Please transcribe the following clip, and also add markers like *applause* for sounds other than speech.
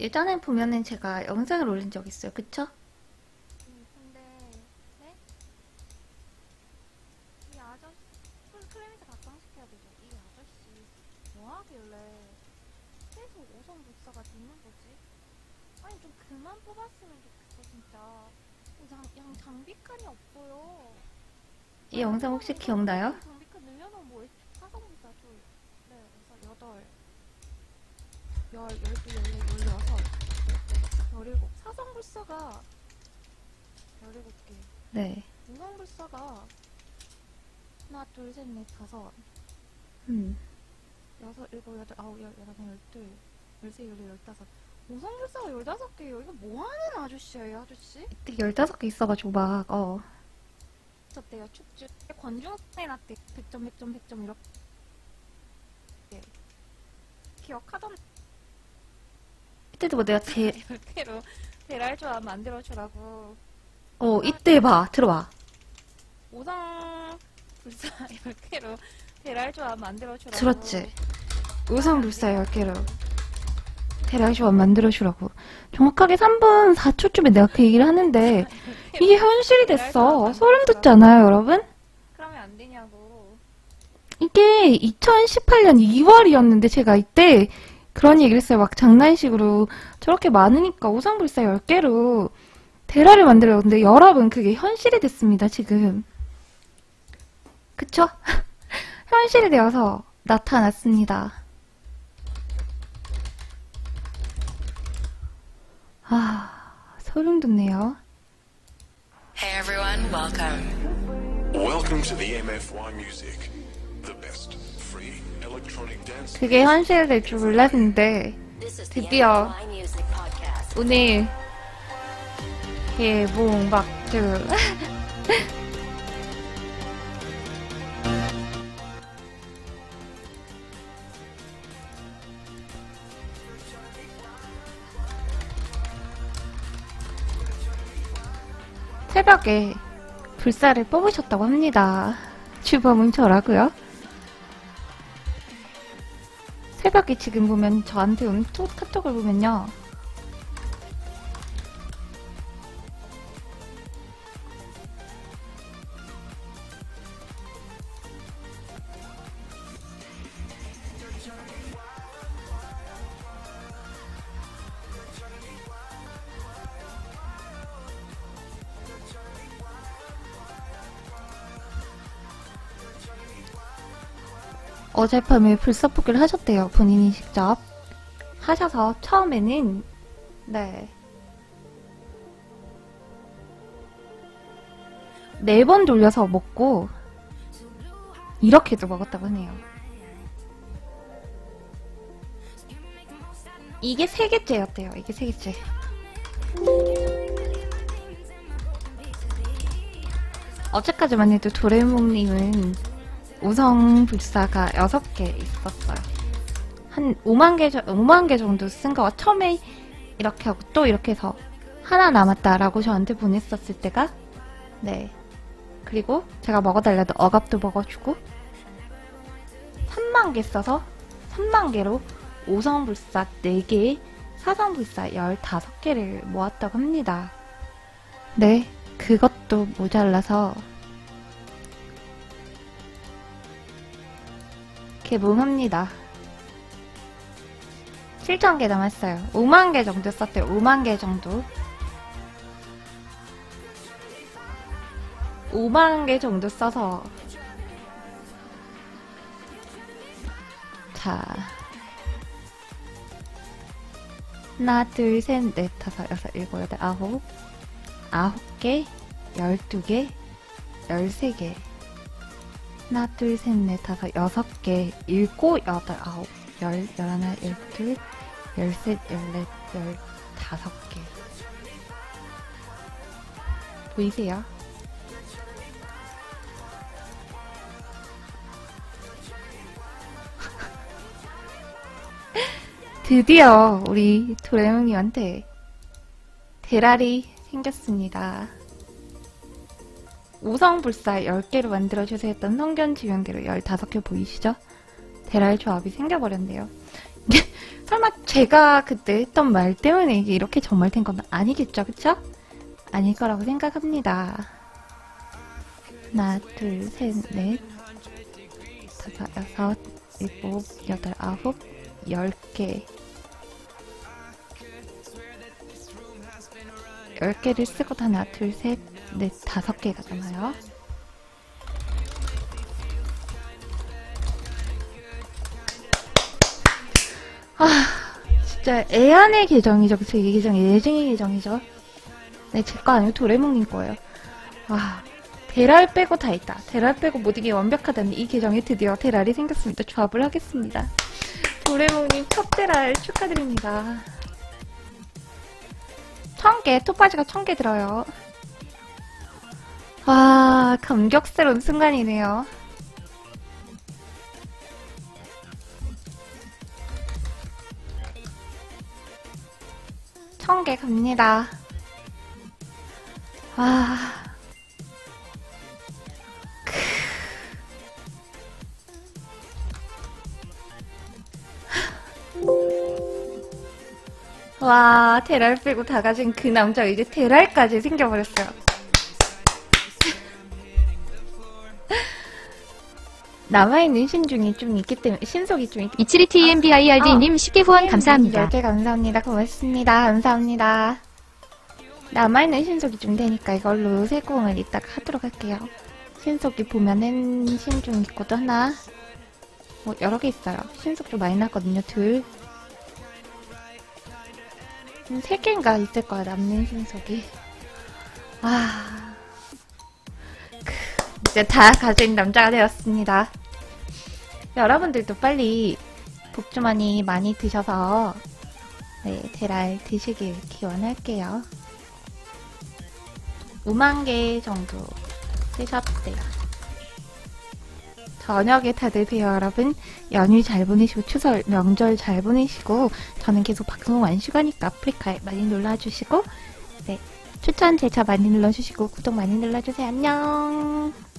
예전에 보면은 제가 영상을 올린 적 있어요. 그쵸? 근데 이 아저씨 그 클레멘트 각방시켜야 되죠. 이 아저씨 뭐하길래 계속 5선 복사가 있는 거지? 아니 좀 그만 뽑았으면 좋겠어 진짜. 양, 양 장비칸이 없어요. 이 영상 혹시 음, 기억나요? 음, 장비칸 늘려놓은 뭐 사성 복사 좀. 네, 그래서 8, 10, 12, 16. 17, 사성불사가 17개. 네. 인광불사가 하나, 둘, 셋, 넷, 다섯. 음. 여섯, 일곱, 여덟, 아홉, 열, 여덟, 열둘, 열세, 열네, 열다섯. 오성불사가 열다섯 개예요. 이거 뭐 하는 아저씨예요, 아저씨? 열다섯 개 있어가지고 막, 어. 있었대요. 축제 권중에 났대. 100점, 100점, 100점 이렇게. 기억하던 이때도 뭐 내가 제, 대로 대랄조합 만들어주라고 어, 이때 봐. 들어봐. 우성불사 10개로 대랄조합 만들어주라고 들었지? 우성불사 10개로. 대라시원 만들어주라고. 정확하게 3분 4초쯤에 내가 그 얘기를 하는데, *laughs* 이게 현실이 됐어. 소름 돋잖아요, 여러분? 그러면 안 되냐고 이게 2018년 2월이었는데 제가 이때 그런 얘기를 했어요. 막 장난식으로 저렇게 많으니까 우성불사 10개로 대라를 만들어요. 근데 여러분 그게 현실이 됐습니다. 지금. 그쵸? *laughs* 현실이 되어서 나타났습니다. 아, 소름 돋네요. Hey everyone, welcome. Welcome to the MFY Music, 그게 현실이 될줄 몰랐는데 드디어. 오늘 개봉박두 새벽에 불사를 뽑으셨다고 합니다. 주범은 저라고요. 새벽에 지금 보면 저한테 온 톡- 카톡을 보면요. 어젯밤에 불사포기를 하셨대요. 본인이 직접 하셔서 처음에는 네. 네 번 돌려서 먹고 이렇게도 먹었다고 하네요. 이게 세 개째였대요. 이게 세 개째. 어제까지만 해도 도레몽님은 우성 불사가 6개 있었어요. 한 5만 개, 정- 5만 개 정도 쓴 거, 처음에 이렇게 하고 또 이렇게 해서 하나 남았다라고 저한테 보냈었을 때가, 네. 그리고 제가 먹어달라도 억압도 먹어주고, 3만 개 써서 3만 개로 우성 불사 4개, 사성 불사 15개를 모았다고 합니다. 네. 그것도 모자라서 개봉합니다. 7천 개 남았어요. 5만 개 정도 썼대요. 5만 개 정도. 5만 개 정도 써서 자 하나 둘셋넷 다섯 여섯 일곱 여덟 아홉 아홉 개 열두 개 열세 개 하나, 둘, 셋, 넷, 다섯, 여섯 개, 일곱, 여덟, 아홉, 열, 열하나, 열둘, 열셋, 열넷, 열다섯 개. 보이세요? *laughs* 드디어 우리 도레몽이한테 대랄이 생겼습니다. 우성불사 10개로 만들어 주세요 했던 성견 지명대로 15개 보이시죠? 대랄 조합이 생겨버렸네요. *laughs* 설마 제가 그때 했던 말 때문에 이게 이렇게 정말 된 건 아니겠죠, 그쵸? 아닐 거라고 생각합니다. 하나, 둘, 셋, 넷, 다섯, 여섯, 일곱, 여덟, 아홉, 열 개. 열 개를 쓰고 하나, 둘, 셋, 넷, 다섯 개가 남아요. 진짜 애안의 계정이죠. 그쵸? 이 계정이 애증의 계정이죠. 네, 제 거 아니고 도레몽님 거예요. 와, 대랄 빼고 다 있다. 대랄 빼고 모든 게 완벽하다는 이 계정에 드디어 대랄이 생겼습니다. 조합을 하겠습니다. 도레몽님 첫 대랄 축하드립니다. 천 개, 토파지가 천개 들어요. 와, 감격스러운 순간이네요. 천 개 갑니다. 와. 와, 대랄 빼고 다 가진 그 남자 이제 대랄까지 생겨버렸어요. 남아있는 신중이 좀 있기 때문에, 신속이 좀 있기 27TMBIRD님 10개 후원 감사합니다. 10개 감사합니다. 고맙습니다. 감사합니다. 남아있는 신속이 좀 되니까 이걸로 세공을 이따가 하도록 할게요. 신속이 보면은 신중 있고 또 하나, 뭐 여러 개 있어요. 신속 좀 많이 났거든요. 둘. 음, 세 개인가 있을 거야, 남는 신속이. 아. 크, 이제 다 가진 남자가 되었습니다. 여러분들도 빨리 복주머니 많이 드셔서 네, 대랄 드시길 기원할게요. 5만 개 정도 쓰셨대요. 저녁에 다들 봬요, 여러분. 연휴 잘 보내시고, 추설, 명절 잘 보내시고, 저는 계속 방송 안 쉬가니까 아프리카에 많이 놀러주시고, 네. 추천 제차 많이 눌러주시고, 구독 많이 눌러주세요. 안녕!